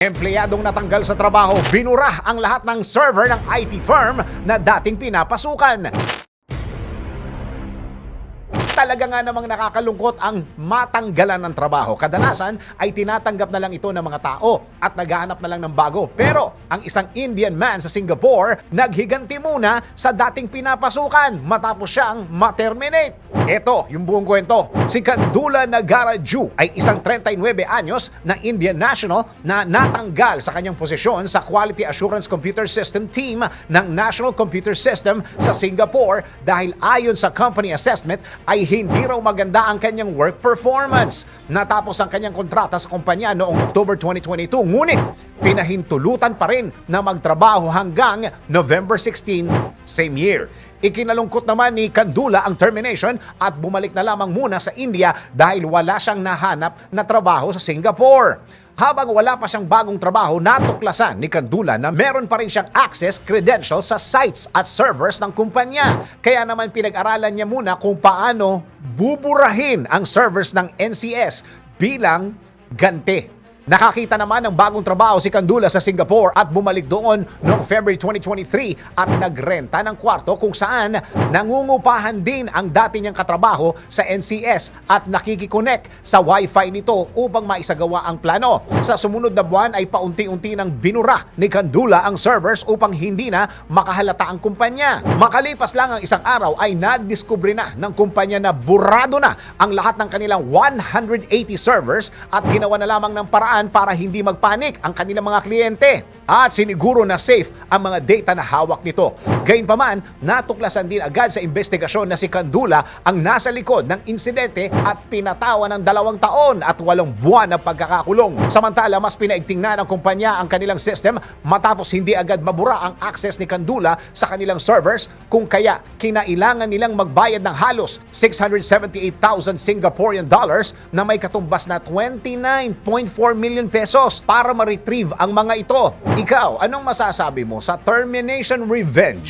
Empleyadong natanggal sa trabaho, binura ang lahat ng server ng IT firm na dating pinapasukan. Talaga nga namang nakakalungkot ang matanggalan ng trabaho. Kadalasan ay tinatanggap na lang ito ng mga tao at naghahanap na lang ng bago. Pero ang isang Indian man sa Singapore naghiganti muna sa dating pinapasukan matapos siyang ma-terminate. Ito yung buong kwento. Si Kandula Nagaraju ay isang 39 anyos na Indian national na natanggal sa kanyang posisyon sa Quality Assurance Computer System Team ng National Computer System sa Singapore dahil ayon sa company assessment ay hindi raw maganda ang kanyang work performance. Natapos ang kanyang kontrata sa kumpanya noong October 2022 ngunit pinahintulutan pa rin na magtrabaho hanggang November 16 same year. Ikinalungkot naman ni Kandula ang termination at bumalik na lamang muna sa India dahil wala siyang nahanap na trabaho sa Singapore. Habang wala pa siyang bagong trabaho, natuklasan ni Kandula na meron pa rin siyang access credentials sa sites at servers ng kumpanya. Kaya naman pinag-aralan niya muna kung paano buburahin ang servers ng NCS bilang ganti. Nakakita naman ng bagong trabaho si Kandula sa Singapore at bumalik doon noong February 2023 at nagrenta ng kwarto kung saan nangungupahan din ang dati niyang katrabaho sa NCS at nakikikonek sa wifi nito upang maisagawa ang plano. Sa sumunod na buwan ay paunti-unti nang binura ni Kandula ang servers upang hindi na makahalata ang kumpanya. Makalipas lang ang isang araw ay nadiskubre na ng kumpanya na burado na ang lahat ng kanilang 180 servers at ginawa na lamang ng paraan para hindi magpanik ang kanilang mga kliyente. At siniguro na safe ang mga data na hawak nito. Gayunpaman, natuklasan din agad sa investigasyon na si Kandula ang nasa likod ng insidente at pinatawa ng dalawang taon at walong buwan na pagkakakulong. Samantala, mas pinaigting na ng kumpanya ang kanilang system matapos hindi agad mabura ang access ni Kandula sa kanilang servers kung kaya kinailangan nilang magbayad ng halos 678,000 Singaporean dollars na may katumbas na 29.4 million pesos para ma-retrieve ang mga ito. Ikaw, anong masasabi mo sa termination revenge